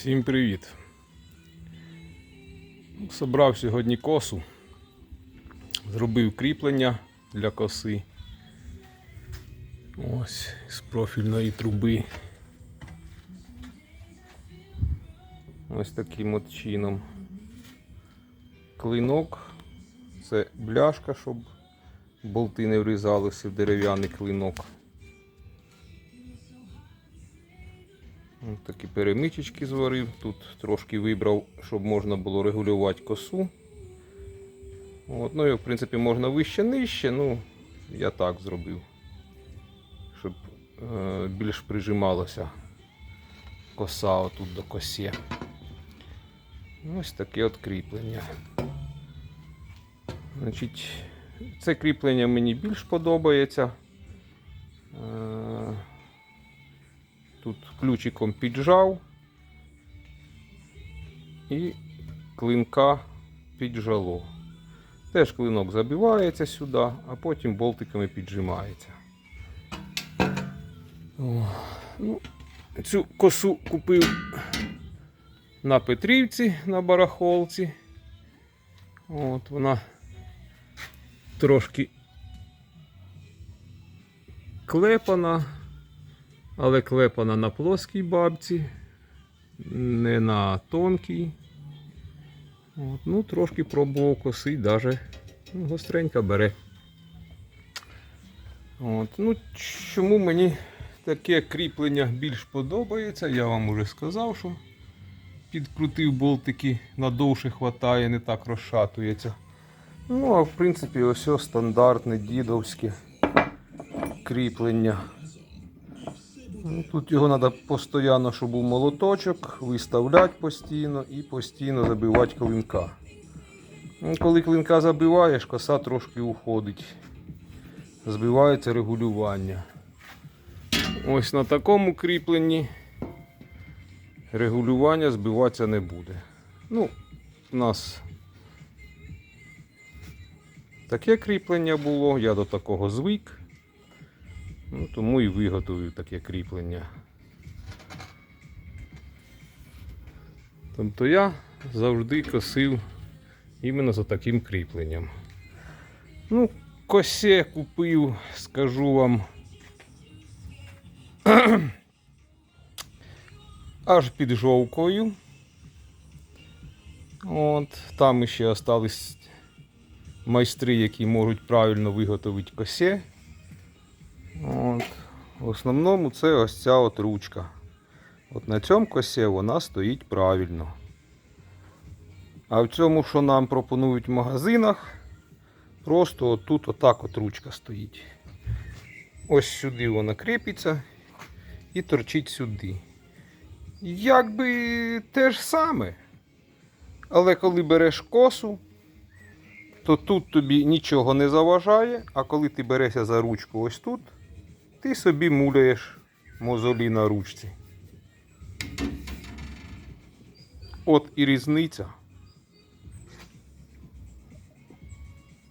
Всім привіт. Собрав сьогодні косу. Зробив кріплення для коси. Ось з профільної труби. Ось таким от чином. Клинок. Це бляшка, щоб болти не врізалися в дерев'яний клинок. Такі перемичечки зварив. Тут трошки вибрав, щоб можна було регулювати косу. От, ну і в принципі можна вище нижче, ну я так зробив, щоб е, більш прижималося коса отут до косі. Ось таке от кріплення. Значить, це кріплення мені більш подобається. Тут ключиком піджав і клинка піджало. Теж клинок забивається сюди, а потім болтиками піджимається. Ну, цю косу купив на Петрівці на барахолці. От вона трошки клепана. Але клепана на плоскій бабці, не на тонкій. От, ну, трошки пробував коси, навіть ну, гостренька бере. От, ну, чому мені таке кріплення більш подобається, я вам уже сказав, що підкрутив болтики надовше хватає, не так розшатується. Ну, а в принципі, ось ось стандартне дідовське кріплення. Ну, Тут його треба постійно, щоб був молоточок, виставляти постійно і постійно забивати клинка. Ну, Коли клинка забиваєш, коса трошки уходить. Збивається регулювання. Ось на такому кріпленні регулювання збиватися не буде. Ну, у нас таке кріплення було, я до такого звик. Ну, тому і виготовив таке кріплення. Тобто я завжди косив іменно за таким кріпленням. Ну, косе купив, скажу вам. Аж під жовкою. От, там ще остались майстри, які можуть правильно виготовити косе. В основному це ось ця от ручка. От на цьому косі вона стоїть правильно. А в цьому, що нам пропонують в магазинах, просто отут отак от ручка стоїть. Ось сюди вона кріпиться і торчить сюди. Якби те ж саме. Але коли береш косу, то тут тобі нічого не заважає, а коли ти берешся за ручку ось тут, ти собі муляєш мозолі на ручці. От і різниця.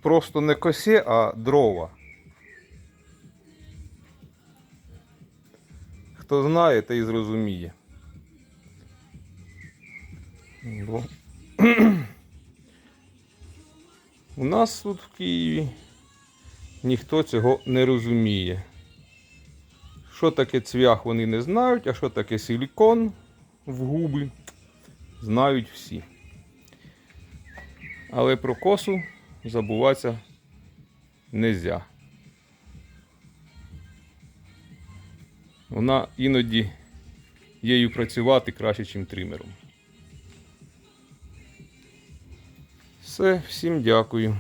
Просто не косе, а дрова. Хто знає, той зрозуміє. У нас тут в Києві ніхто цього не розуміє. Що таке цвях, вони не знають, а що таке силікон в губи, знають всі. Але про косу забуватися не можна. Вона іноді її працювати краще, ніж тримером. Все, всім дякую.